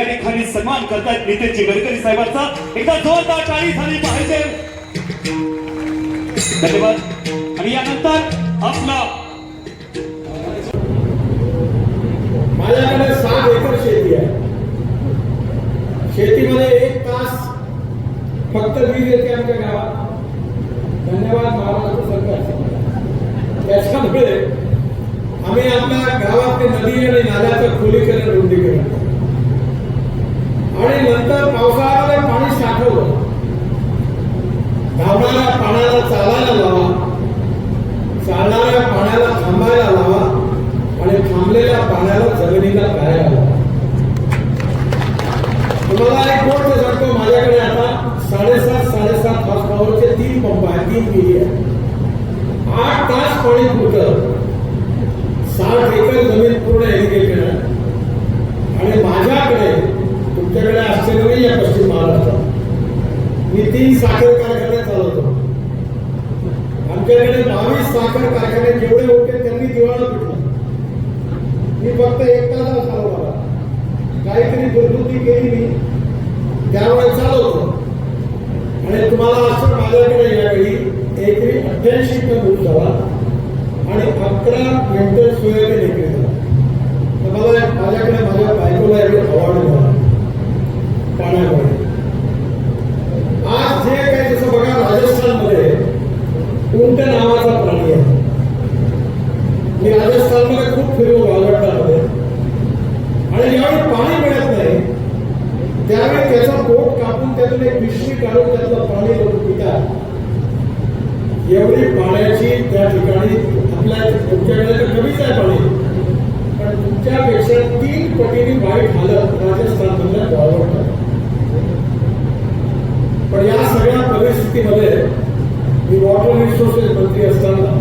खाली सन्मान करतायत नितीनजी गडकरी साहेबांचा. एकदा जोरदार टाळी झाली पाहिजे. धन्यवाद. आणि यानंतर आपला माझ्याकडे सात एकर शेती आहे. शेतीमध्ये एक तास फक्त वीज येते आमच्या गावात. धन्यवाद महाराष्ट्र सरकार त्याच्यामुळे आम्ही आपल्या गावातले नदी आणि नाल्याचं खोलीकरण रुंदीकरण आणि नंतर पावसाळ्यामध्ये पाणी साठवलं. धावणाऱ्या पाण्याला चालायला लावा. चालणाऱ्या पाण्याला थांबायला लावा. आणि थांबलेल्या पाण्याला जमिनीला करायला लावा. तुम्हाला एक गोष्ट सांगतो माझ्याकडे आता साडेसात साडेसात हॉर्स पॉवरचे तीन पंप आहेत तीन पिढी आहेत. आठ तास पाणी पुरतं साठ एकर जमीन पूर्ण इरिगेटेड आहे आणि माझ्याकडे तुमच्याकडे आहे पश्चिम महाराष्ट्रात मी तीन साखर कारखाने चालवतो. आमच्याकडे बावीस साखर कारखाने जेवढे होते त्यांनी दिवाळा पिटलं मी फक्त एकटा चालवला काहीतरी गुरगुती केली मी. त्यामुळे चालवतो. आणि तुम्हाला असं माझ्याकडे यावेळी एकरी अठ्ठ्याऐंशी टन दूध झाला. आणि अकरा क्विंटल सोयाबीन एकरी झाला. राजस्थानमध्ये उंट नावाचा प्राणी आहे. मी राजस्थानमध्ये खूप फिरलो वागडतामध्ये आणि ज्यावेळी पाणी मिळत नाही त्यावेळी त्याचा पोट कापून त्यातून एक पिशवी काढून त्यातलं पाणी लोक पितात. एवढी पाण्याची त्या ठिकाणी आपल्या तुमच्याकडे तर कमीच आहे पाणी पण तुमच्यापेक्षा तीन पटीने वाईट हालत राजस्थानमधल्या वावरतात पण या सगळ्या परिस्थितीमध्ये मी वॉटर रिसोर्सेस मंत्री असताना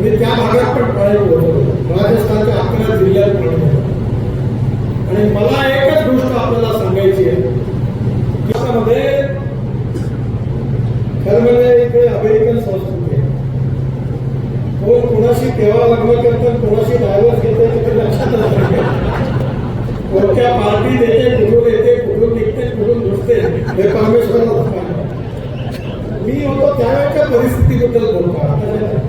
मी त्या भागात पण पाणी होतो. राजस्थानच्या अकरा जिल्ह्यात पाणी होतो. आणि मला एकच गोष्ट आपल्याला सांगायची आहे. त्यामध्ये खरं म्हणजे इकडे अमेरिकन संस्कृती आहे. कोण कोणाशी तेव्हा लग्न करतात कोणाशी डायव्हर्स घेतात तिथे लक्षात नाही कोणत्या पार्टी देते कुठून येते कुठून निघते कुठून घुसते हे परमेश्वराला परिस्थितीबद्दल बोलतो आता